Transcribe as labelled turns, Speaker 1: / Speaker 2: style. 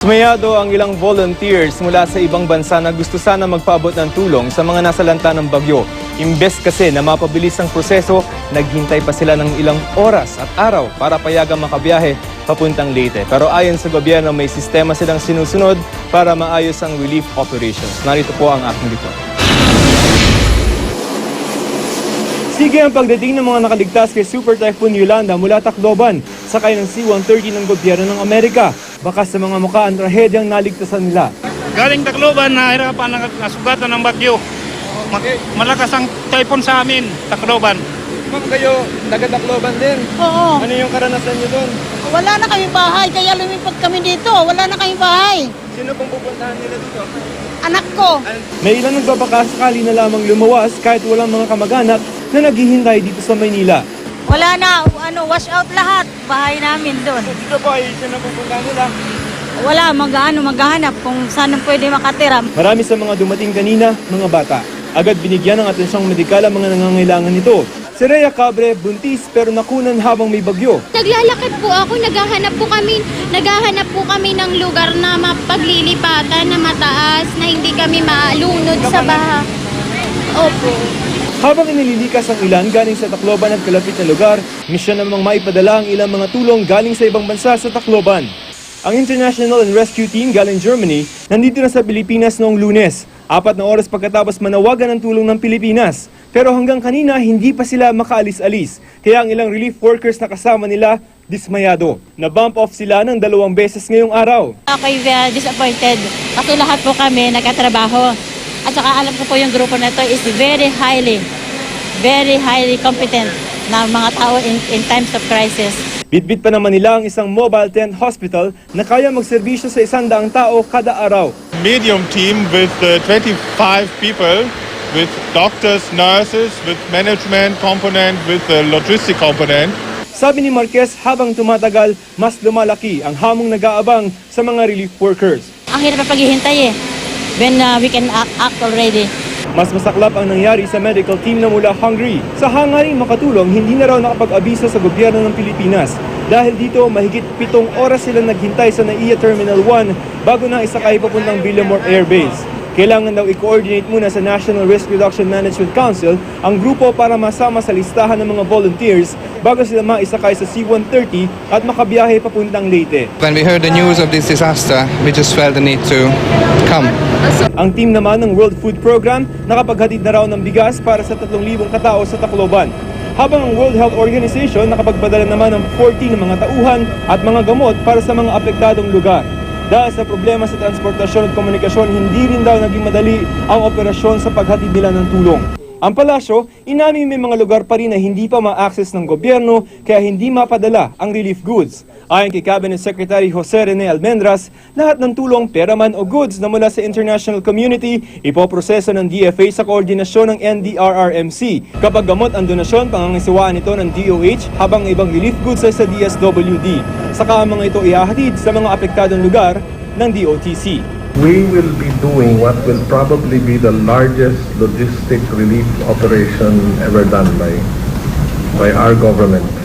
Speaker 1: Sumayado ang ilang volunteers mula sa ibang bansa na gusto sana magpaabot ng tulong sa mga nasalanta ng bagyo. Imbes kasi na mapabilis ang proseso, naghintay pa sila ng ilang oras at araw para payagang makabiyahe papuntang Leyte. Pero ayon sa gobyerno, may sistema silang sinusunod para maayos ang relief operations. Narito po ang aking report. Sige ang pagdating ng mga nakaligtas kay Super Typhoon Yolanda mula Tacloban, sakay ng C-130 ng gobyerno ng Amerika. Baka sa mga mukha ang trahedyang naligtasan nila.
Speaker 2: Galing Tacloban, nahirapan na nasugatan ng bagyo. Ma- malakas ang typhoon sa amin, Tacloban.
Speaker 1: Ma'am, kayo taga-Tacloban din.
Speaker 3: Oo.
Speaker 1: Ano yung karanasan niyo doon?
Speaker 3: Wala na kami bahay, kaya lumipat kami dito. Wala na kami bahay.
Speaker 1: Sino pong pupuntahan nila dito?
Speaker 3: Anak ko.
Speaker 1: May ilan nagbabakasakali na lamang lumawas kahit walang mga kamag-anak na naghihintay dito sa Maynila.
Speaker 3: Wala na, ano, wash out lahat. Bahay namin doon.
Speaker 1: Dito po ay pupuntahan nila?
Speaker 3: Wala, mag-ano, maghahanap kung saan pwede makatira.
Speaker 1: Marami sa mga dumating kanina, mga bata. Agad binigyan ng atensyong medikal ang mga nangangailangan nito. Si Rhea Cabre, buntis pero nakunan habang may bagyo.
Speaker 4: Naglalakad po ako, naghahanap po kami, naghahanap po kami ng lugar na mapaglilipatan na mataas na hindi kami maalunod sa baha. Opo.
Speaker 1: Habang inililikas ang ilan galing sa Tacloban at kalapit na lugar, misyon namang maipadala ang ilang mga tulong galing sa ibang bansa sa Tacloban. Ang International and Rescue Team galing Germany nandito na sa Pilipinas noong lunes, apat na oras pagkatapos manawagan ng tulong ng Pilipinas. Pero hanggang kanina hindi pa sila makaalis-alis, kaya ang ilang relief workers na kasama nila dismayado. Na-bump off sila ng dalawang beses ngayong araw.
Speaker 5: Ako'y very disappointed kasi lahat po kami nagkatrabaho. At saka alam ko po yung grupo na to is very highly, very highly competent na mga tao in, in times of crisis.
Speaker 1: Bitbit pa naman nila ang isang mobile tent hospital na kaya magserbisyo sa isang daang tao kada araw.
Speaker 6: medium team with uh, 25 people, with doctors, nurses, with management component, with the logistic component.
Speaker 1: Sabi ni Marquez, habang tumatagal, mas lumalaki ang hamong nag-aabang sa mga relief workers.
Speaker 5: Ang hirap na paghihintay eh. When uh, we can act, act already.
Speaker 1: Mas masaklap ang nangyari sa medical team na mula Hungary. Sa hangaring makatulong, hindi na raw nakapag-abiso sa gobyerno ng Pilipinas. Dahil dito, mahigit pitong oras sila naghintay sa NAIA Terminal 1 bago na isakay papuntang Villamor Air Base. Kailangan daw i-coordinate muna sa National Risk Reduction Management Council ang grupo para masama sa listahan ng mga volunteers bago sila maisakay sa C-130 at makabiyahe papuntang Leyte.
Speaker 7: When we heard the news of this disaster, we just felt the need to come.
Speaker 1: Ang team naman ng World Food Program nakapaghatid na raw ng bigas para sa 3,000 katao sa Tacloban. Habang ang World Health Organization nakapagpadala naman ng 40 ng mga tauhan at mga gamot para sa mga apektadong lugar. Dahil sa problema sa transportasyon at komunikasyon, hindi rin daw naging madali ang operasyon sa paghatid nila ng tulong. Ang palasyo, inamin may mga lugar pa rin na hindi pa ma-access ng gobyerno kaya hindi mapadala ang relief goods. Ayon kay Cabinet Secretary Jose Rene Almendras, lahat ng tulong, pera man o goods na mula sa international community, ipoproseso ng DFA sa koordinasyon ng NDRRMC. Kapag gamot ang donasyon, pangangasiwaan ito ng DOH habang ibang relief goods ay sa DSWD. Saka ang mga ito ihahatid sa mga apektadong lugar ng DOTC.
Speaker 8: We will be doing what will probably be the largest logistic relief operation ever done by, by our government.